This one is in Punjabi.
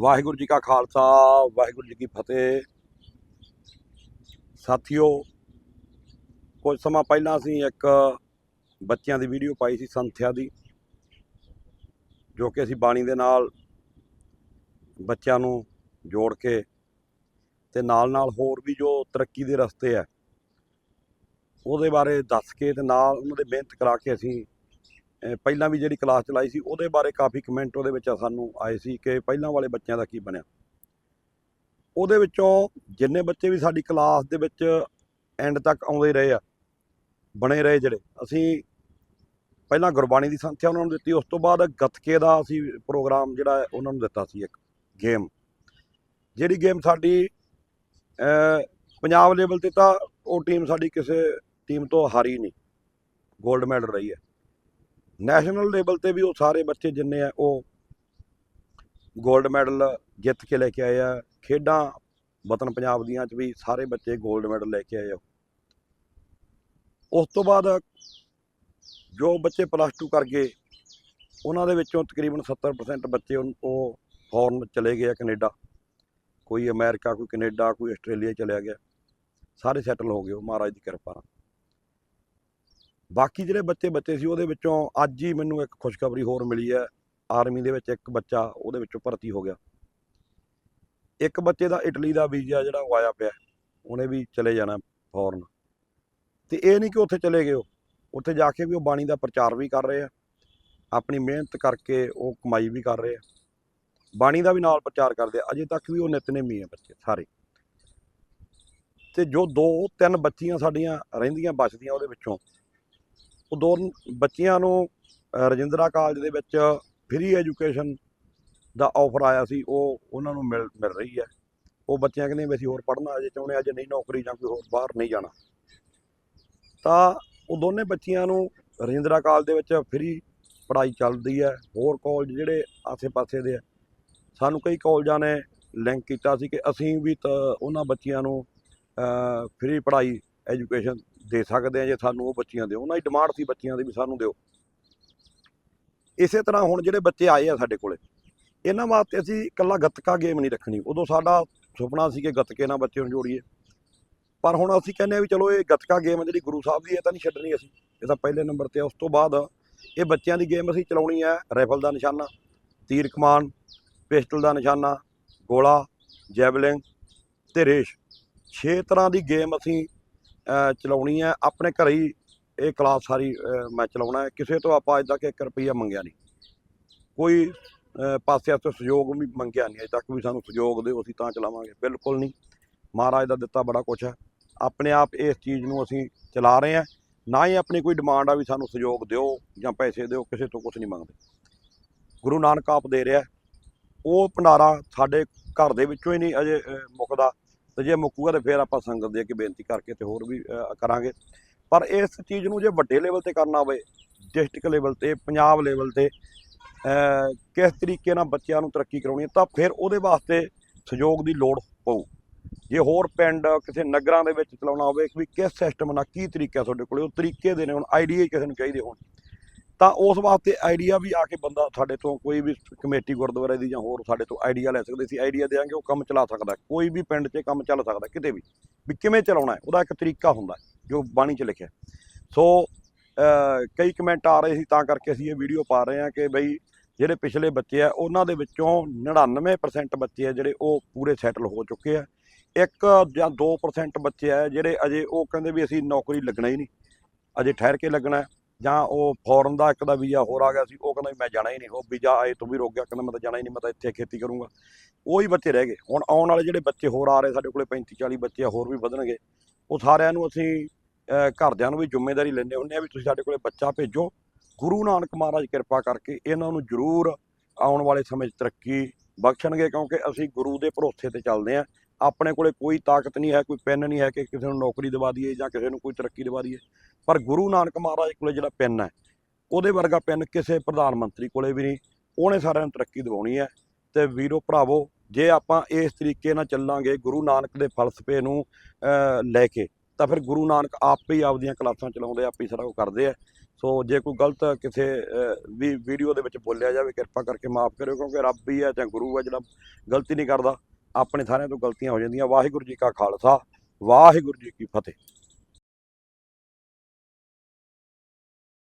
ਵਾਹਿਗੁਰੂ ਜੀ ਕਾ ਖਾਲਸਾ, ਵਾਹਿਗੁਰੂ ਜੀ ਕੀ ਫਤਿਹ। ਸਾਥੀਓ, ਕੁਝ ਸਮਾਂ ਪਹਿਲਾਂ ਅਸੀਂ ਇੱਕ ਬੱਚਿਆਂ ਦੀ ਵੀਡੀਓ ਪਾਈ ਸੀ ਸੰਥਿਆ ਦੀ, ਜੋ ਕਿ ਅਸੀਂ ਬਾਣੀ ਦੇ ਨਾਲ ਬੱਚਿਆਂ ਨੂੰ ਜੋੜ ਕੇ ਤੇ ਨਾਲ ਨਾਲ ਹੋਰ ਵੀ ਜੋ ਤਰੱਕੀ ਦੇ ਰਸਤੇ ਆ, ਉਹਦੇ ਬਾਰੇ ਦੱਸ ਕੇ ਤੇ ਨਾਲ ਉਹਨਾਂ ਦੇ ਮਿਹਨਤ ਕਰਾ ਕੇ ਅਸੀਂ ਪਹਿਲਾਂ ਵੀ ਜਿਹੜੀ ਕਲਾਸ ਚਲਾਈ ਸੀ, ਉਹਦੇ ਬਾਰੇ ਕਾਫੀ ਕਮੈਂਟ ਉਹਦੇ ਵਿੱਚ ਸਾਨੂੰ ਆਏ ਸੀ ਕਿ ਪਹਿਲਾਂ ਵਾਲੇ ਬੱਚਿਆਂ ਦਾ ਕੀ ਬਣਿਆ। ਉਹਦੇ ਵਿੱਚੋਂ ਜਿੰਨੇ ਬੱਚੇ ਵੀ ਸਾਡੀ ਕਲਾਸ ਦੇ ਵਿੱਚ ਐਂਡ ਤੱਕ ਆਉਂਦੇ ਰਹੇ ਆ, ਬਣੇ ਰਹੇ ਜਿਹੜੇ, ਅਸੀਂ ਪਹਿਲਾਂ ਗੁਰਬਾਣੀ ਦੀ ਸੰਥਿਆ ਉਹਨਾਂ ਨੂੰ ਦਿੱਤੀ, ਉਸ ਤੋਂ ਬਾਅਦ ਗੱਤਕੇ ਦਾ ਅਸੀਂ ਪ੍ਰੋਗਰਾਮ ਜਿਹੜਾ ਉਹਨਾਂ ਨੂੰ ਦਿੱਤਾ ਸੀ ਇੱਕ ਗੇਮ ਜਿਹੜੀ ਗੇਮ ਸਾਡੀ ਪੰਜਾਬ ਲੈਵਲ ਤੇ ਤਾਂ ਉਹ ਟੀਮ ਸਾਡੀ ਕਿਸੇ ਟੀਮ ਤੋਂ ਹਾਰੀ ਨਹੀਂ 골ਡ ਮੈਡਲ ਰਹੀ ਹੈ। ਨੈਸ਼ਨਲ ਲੈਵਲ ਤੇ ਵੀ ਉਹ ਸਾਰੇ ਬੱਚੇ ਜਿੰਨੇ ਆ, ਉਹ 골ਡ ਮੈਡਲ ਜਿੱਤ ਕੇ ਲੈ ਕੇ ਆਏ ਆ। ਖੇਡਾਂ ਵਤਨ ਪੰਜਾਬ ਦੀਆਂ ਚ ਵੀ ਸਾਰੇ ਬੱਚੇ 골ਡ ਮੈਡਲ ਲੈ ਕੇ ਆਏ ਆ। ਉਸ ਤੋਂ ਬਾਅਦ ਜੋ ਬੱਚੇ ਪਲੱਸ 2 ਕਰ ਗਏ, ਉਹਨਾਂ ਦੇ ਵਿੱਚੋਂ ਤਕਰੀਬਨ 70% ਬੱਚੇ ਉਹ ਫੋਰਨ ਚਲੇ ਗਏ ਆ ਕੈਨੇਡਾ। ਕੋਈ ਅਮਰੀਕਾ, ਕੋਈ ਕੈਨੇਡਾ, ਕੋਈ ਆਸਟ੍ਰੇਲੀਆ ਚਲਿਆ ਗਿਆ। ਸਾਰੇ ਸੈਟਲ ਹੋ ਗਏ ਉਹ ਮਹਾਰਾਜ ਦੀ ਕਿਰਪਾ ਨਾਲ। ਬਾਕੀ ਜਿਹੜੇ ਬੱਚੇ ਬੱਚੇ ਸੀ ਉਹਦੇ ਵਿੱਚੋਂ ਅੱਜ ਹੀ ਮੈਨੂੰ ਇੱਕ ਖੁਸ਼ਖਬਰੀ ਹੋਰ ਮਿਲੀ ਹੈ। ਆਰਮੀ ਦੇ ਵਿੱਚ ਇੱਕ ਬੱਚਾ ਉਹਦੇ ਵਿੱਚੋਂ ਭਰਤੀ ਹੋ ਗਿਆ। ਇੱਕ ਬੱਚੇ ਦਾ ਇਟਲੀ ਦਾ ਵੀਜ਼ਾ ਜਿਹੜਾ ਉਹ ਆਇਆ ਪਿਆ। ਉਹਨੇ ਵੀ ਚਲੇ ਜਾਣਾ ਫੌਰਨ ਤੇ ਇਹ ਨਹੀਂ ਕਿ ਉੱਥੇ ਚਲੇ ਗਏ ਉਹ। ਉੱਥੇ ਜਾ ਕੇ ਵੀ ਉਹ ਬਾਣੀ ਦਾ ਪ੍ਰਚਾਰ ਵੀ ਕਰ ਰਹੇ ਆ। ਆਪਣੀ ਮਿਹਨਤ ਕਰਕੇ ਉਹ ਕਮਾਈ ਵੀ ਕਰ ਰਹੇ ਆ। ਬਾਣੀ ਦਾ ਵੀ ਨਾਲ ਪ੍ਰਚਾਰ ਕਰਦੇ ਆ। ਅਜੇ ਤੱਕ ਵੀ ਉਹ ਨਿਤਨੇਮੀ ਆ ਬੱਚੇ ਸਾਰੇ। ਤੇ ਜੋ ਦੋ ਤਿੰਨ ਬੱਚੀਆਂ ਸਾਡੀਆਂ ਰਹਿੰਦੀਆਂ ਬਚਦੀਆਂ ਉਹਦੇ ਵਿੱਚੋਂ ਉਹ ਦੋ ਬੱਚਿਆਂ ਨੂੰ ਰਜਿੰਦਰਾ ਕਾਲਜ ਦੇ ਵਿੱਚ ਫ੍ਰੀ ਐਜੂਕੇਸ਼ਨ ਦਾ ਆਫਰ ਆਇਆ ਸੀ, ਉਹ ਉਹਨਾਂ ਨੂੰ ਮਿਲ ਮਿਲ ਰਹੀ ਹੈ। ਉਹ ਬੱਚਿਆਂ ਕਹਿੰਦੇ ਵੀ ਅਸੀਂ ਹੋਰ ਪੜ੍ਹਨਾ, ਅਜੇ ਚਾਹੁੰਦੇ ਅਜੇ ਨਹੀਂ ਨੌਕਰੀ ਜਾਂ ਕੋਈ ਹੋਰ ਬਾਹਰ ਨਹੀਂ ਜਾਣਾ। ਤਾਂ ਉਹ ਦੋਨੇ ਬੱਚਿਆਂ ਨੂੰ ਰਜਿੰਦਰਾ ਕਾਲਜ ਦੇ ਵਿੱਚ ਫ੍ਰੀ ਪੜ੍ਹਾਈ ਚੱਲਦੀ ਹੈ। ਹੋਰ ਕਾਲਜ ਜਿਹੜੇ ਆਸੇ-ਪਾਸੇ ਦੇ ਆ, ਸਾਨੂੰ ਕਈ ਕਾਲਜਾਂ ਨੇ ਲਿੰਕ ਕੀਤਾ ਸੀ ਕਿ ਅਸੀਂ ਵੀ ਤਾਂ ਉਹਨਾਂ ਬੱਚਿਆਂ ਨੂੰ ਫ੍ਰੀ ਪੜ੍ਹਾਈ ਐਜੂਕੇਸ਼ਨ ਦੇ ਸਕਦੇ ਆ ਜੇ ਸਾਨੂੰ ਉਹ ਬੱਚੀਆਂ ਦਿਓ। ਉਹਨਾਂ ਦੀ ਡਿਮਾਂਡ ਸੀ ਬੱਚੀਆਂ ਦੀ ਵੀ ਸਾਨੂੰ ਦਿਓ। ਇਸੇ ਤਰ੍ਹਾਂ ਹੁਣ ਜਿਹੜੇ ਬੱਚੇ ਆਏ ਆ ਸਾਡੇ ਕੋਲੇ, ਇਹਨਾਂ ਵਾਸਤੇ ਅਸੀਂ ਇਕੱਲਾ ਗੱਤਕਾ ਗੇਮ ਨਹੀਂ ਰੱਖਣੀ। ਉਦੋਂ ਸਾਡਾ ਸੁਪਨਾ ਸੀ ਕਿ ਗੱਤਕੇ ਨਾਲ ਬੱਚੇ ਨੂੰ ਜੋੜੀਏ। ਪਰ ਹੁਣ ਅਸੀਂ ਕਹਿੰਦੇ ਆ ਵੀ ਚਲੋ ਇਹ ਗੱਤਕਾ ਗੇਮ ਜਿਹੜੀ ਗੁਰੂ ਸਾਹਿਬ ਦੀ, ਇਹ ਤਾਂ ਨਹੀਂ ਛੱਡਣੀ ਅਸੀਂ। ਇਹ ਤਾਂ ਪਹਿਲੇ ਨੰਬਰ ਤੇ ਆ, ਉਸ ਤੋਂ ਬਾਅਦ ਇਹ ਬੱਚਿਆਂ ਦੀ ਗੇਮ ਅਸੀਂ ਚਲਾਉਣੀ ਹੈ। ਰਾਈਫਲ ਦਾ ਨਿਸ਼ਾਨਾ, ਤੀਰ ਕਮਾਨ ਪਿਸਟਲ ਦਾ ਨਿਸ਼ਾਨਾ, ਗੋਲਾ ਜੈਵਲਿੰਗ ਤੇ ਰੇਸ਼। ਛੇ ਤਰ੍ਹਾਂ ਦੀ ਗੇਮ ਅਸੀਂ ਚਲਾਉਣੀ ਹੈ। ਆਪਣੇ ਘਰੇ ਹੀ ਇਹ ਕਲਾਸ ਸਾਰੀ ਮੈਂ ਚਲਾਉਣਾ ਹੈ। ਕਿਸੇ ਤੋਂ ਆਪਾਂ ਅੱਜ ਤੱਕ 1 ਰੁਪਈਆ ਮੰਗਿਆ ਨਹੀਂ। ਕੋਈ ਪਾਸੇ ਤੋਂ ਸਹਿਯੋਗ ਵੀ ਮੰਗਿਆ ਨਹੀਂ। ਅਜੇ ਤੱਕ ਵੀ ਸਾਨੂੰ ਸਹਿਯੋਗ ਦਿਓ, ਅਸੀਂ ਤਾਂ ਚਲਾਵਾਂਗੇ। ਬਿਲਕੁਲ ਨਹੀਂ। ਮਹਾਰਾਜ ਦਾ ਦਿੱਤਾ ਬੜਾ ਕੁਛ ਹੈ। ਆਪਣੇ ਆਪ ਇਸ ਚੀਜ਼ ਨੂੰ ਅਸੀਂ ਚਲਾ ਰਹੇ ਹਾਂ। ਨਾ ਹੀ ਆਪਣੀ ਕੋਈ ਡਿਮਾਂਡ ਆ ਵੀ ਸਾਨੂੰ ਸਹਿਯੋਗ ਦਿਓ ਜਾਂ ਪੈਸੇ ਦਿਓ, ਕਿਸੇ ਤੋਂ ਕੁਝ ਨਹੀਂ ਮੰਗਦੇ। ਗੁਰੂ ਨਾਨਕ ਆਪ ਦੇ ਰਿਹਾ ਉਹ ਭੰਡਾਰਾ ਸਾਡੇ ਘਰ ਦੇ ਵਿੱਚੋਂ ਹੀ ਨਹੀਂ, ਅਜੇ ਮੁੱਕਦਾ। ਤੇ ਜੇ ਮੁੱਕੂਗਾ ਤੇ ਫਿਰ ਆਪਾਂ ਸੰਗਤ ਦੇ ਅੱਗੇ ਬੇਨਤੀ ਕਰਕੇ ਤੇ ਹੋਰ ਵੀ ਕਰਾਂਗੇ। ਪਰ ਇਸ ਚੀਜ਼ ਨੂੰ ਜੇ ਵੱਡੇ ਲੈਵਲ ਤੇ ਕਰਨਾ ਹੋਵੇ ਡਿਸਟ੍ਰਿਕਟ ਲੈਵਲ ਤੇ, ਪੰਜਾਬ ਲੈਵਲ ਤੇ ਕਿਸ ਤਰੀਕੇ ਨਾਲ ਬੱਚਿਆਂ ਨੂੰ ਤਰੱਕੀ ਕਰਾਉਣੀ ਹੈ, ਤਾਂ ਫਿਰ ਉਹਦੇ ਵਾਸਤੇ ਸਹਿਯੋਗ ਦੀ ਲੋੜ ਪਊ। ਜੇ ਹੋਰ ਪਿੰਡ ਕਿਸੇ ਨਗਰਾਂ ਦੇ ਵਿੱਚ ਚਲਾਉਣਾ ਹੋਵੇ ਵੀ ਕਿਸ ਸਿਸਟਮ ਨਾਲ ਕੀ ਤਰੀਕਾ ਤੁਹਾਡੇ ਕੋਲੇ, ਉਹ ਤਰੀਕੇ ਦੇ ਨੇ, ਹੁਣ ਆਈਡੀਆ ਕਿਸੇ ਨੂੰ ਚਾਹੀਦੇ ਹੋਣ। ਤਾਂ ਉਸ ਵਾਸਤੇ ਆਈਡੀਆ ਵੀ ਆ ਕੇ ਬੰਦਾ ਸਾਡੇ ਤੋਂ ਕੋਈ ਵੀ ਕਮੇਟੀ ਗੁਰਦੁਆਰੇ ਦੀ ਜਾਂ ਹੋਰ ਸਾਡੇ ਤੋਂ ਆਈਡੀਆ ਲੈ ਸਕਦੇ ਸੀ ਆਈਡੀਆ ਦੇਾਂਗੇ ਉਹ ਕੰਮ ਚਲਾ ਸਕਦਾ, ਕੋਈ ਵੀ ਪਿੰਡ 'ਚ ਕੰਮ ਚੱਲ ਸਕਦਾ, ਕਿਤੇ ਵੀ ਵੀ ਕਿਵੇਂ ਚਲਾਉਣਾ ਹੈ, ਉਹਦਾ ਇੱਕ ਤਰੀਕਾ ਹੁੰਦਾ, ਜੋ ਬਾਣੀ 'ਚ ਲਿਖਿਆ। ਸੋ ਕਈ ਕਮੈਂਟ ਆ ਰਹੇ ਸੀ, ਤਾਂ ਕਰਕੇ ਅਸੀਂ ਇਹ ਵੀਡੀਓ ਪਾ ਰਹੇ ਹਾਂ ਕਿ ਬਈ ਜਿਹੜੇ ਪਿਛਲੇ ਬੱਚੇ ਆ, ਉਹਨਾਂ ਦੇ ਵਿੱਚੋਂ 99% ਬੱਚੇ ਆ ਜਿਹੜੇ ਉਹ ਪੂਰੇ ਸੈਟਲ ਹੋ ਚੁੱਕੇ ਆ। ਇੱਕ ਜਾਂ 2% ਬੱਚੇ ਆ ਜਿਹੜੇ ਅਜੇ ਉਹ ਕਹਿੰਦੇ ਵੀ ਅਸੀਂ ਨੌਕਰੀ ਲੱਗਣਾ ਹੀ ਨਹੀਂ, ਅਜੇ ਠਹਿਰ ਕੇ ਲੱਗਣਾ ਜਾਂ ਉਹ ਫੋਰਨ ਦਾ ਇੱਕ ਦਾ ਵੀਜ਼ਾ ਹੋਰ ਆ ਗਿਆ ਸੀ, ਉਹ ਕਹਿੰਦਾ ਵੀ ਮੈਂ ਜਾਣਾ ਹੀ ਨਹੀਂ, ਉਹ ਵੀਜ਼ਾ ਆਏ ਤੋਂ ਵੀ ਰੁਕ ਗਿਆ, ਕਹਿੰਦਾ ਮੈਂ ਤਾਂ ਜਾਣਾ ਹੀ ਨਹੀਂ, ਮੈਂ ਤਾਂ ਇੱਥੇ ਖੇਤੀ ਕਰੂੰਗਾ। ਉਹੀ ਬੱਚੇ ਰਹਿ ਗਏ। ਹੁਣ ਆਉਣ ਵਾਲੇ ਜਿਹੜੇ ਬੱਚੇ ਹੋਰ ਆ ਰਹੇ, ਸਾਡੇ ਕੋਲੇ 35 40 ਬੱਚੇ ਹੋਰ ਵੀ ਵਧਣਗੇ। ਉਹ ਸਾਰਿਆਂ ਨੂੰ ਅਸੀਂ ਘਰਦਿਆਂ ਨੂੰ ਵੀ ਜ਼ਿੰਮੇਵਾਰੀ ਲੈਂਦੇ ਹੁੰਦੇ ਆ ਵੀ ਤੁਸੀਂ ਸਾਡੇ ਕੋਲੇ ਬੱਚਾ ਭੇਜੋ। ਗੁਰੂ ਨਾਨਕ ਮਹਾਰਾਜ ਕਿਰਪਾ ਕਰਕੇ ਇਹਨਾਂ ਨੂੰ ਜ਼ਰੂਰ ਆਉਣ ਵਾਲੇ ਸਮੇਂ 'ਚ ਤਰੱਕੀ ਬਖਸ਼ਣਗੇ, ਕਿਉਂਕਿ ਅਸੀਂ ਗੁਰੂ ਦੇ ਭਰੋਸੇ ਤੇ ਚੱਲਦੇ ਆ ਆਪਣੇ ਕੋਲੇ ਕੋਈ ਤਾਕਤ ਨਹੀਂ ਹੈ, ਕੋਈ ਪੈਨ ਨਹੀਂ ਹੈ ਕਿ ਕਿਸੇ ਨੂੰ ਨੌਕਰੀ ਦਿਵਾ ਦਈਏ ਜਾਂ ਕਿਸੇ ਨੂੰ ਕੋਈ ਤਰੱਕੀ ਦਿਵਾ ਦਈਏ। ਪਰ ਗੁਰੂ ਨਾਨਕ ਮਹਾਰਾਜ ਕੋਲੇ ਜਿਹੜਾ ਪੈਨ ਹੈ, ਉਹਦੇ ਵਰਗਾ ਪੈਨ ਕਿਸੇ ਪ੍ਰਧਾਨ ਮੰਤਰੀ ਕੋਲੇ ਵੀ ਨਹੀਂ। ਉਹਨੇ ਸਾਰਿਆਂ ਨੂੰ ਤਰੱਕੀ ਦਿਵਾਉਣੀ ਹੈ। ਤੇ ਵੀਰੋ, ਭਰਾਵੋ, ਜੇ ਆਪਾਂ ਇਸ ਤਰੀਕੇ ਨਾਲ ਚੱਲਾਂਗੇ ਗੁਰੂ ਨਾਨਕ ਦੇ ਫਲਸਫੇ ਨੂੰ ਲੈ ਕੇ, ਤਾਂ ਫਿਰ ਗੁਰੂ ਨਾਨਕ ਆਪੇ ਹੀ ਆਪਦੀਆਂ ਕਲਾਸਾਂ ਚਲਾਉਂਦੇ, ਆਪੇ ਹੀ ਸਾਰਾ ਕੁਝ ਕਰਦੇ ਆ ਸੋ ਜੇ ਕੋਈ ਗਲਤ ਕਿਸੇ ਵੀ ਵੀਡੀਓ ਦੇ ਵਿੱਚ ਬੋਲਿਆ ਜਾਵੇ, ਕਿਰਪਾ ਕਰਕੇ ਮਾਫ ਕਰਿਓ, ਕਿਉਂਕਿ ਰੱਬ ਹੀ ਹੈ ਜਾਂ ਗੁਰੂ ਹੈ ਜਿਹੜਾ ਗਲਤੀ ਨਹੀਂ ਕਰਦਾ। ਆਪਣੇ ਸਾਰਿਆਂ ਤੋਂ ਗਲਤੀਆਂ ਹੋ ਜਾਂਦੀਆਂ। ਵਾਹਿਗੁਰੂ ਜੀ ਕਾ ਖਾਲਸਾ ਵਾਹਿਗੁਰੂ ਜੀ ਕੀ ਫਤਿਹ।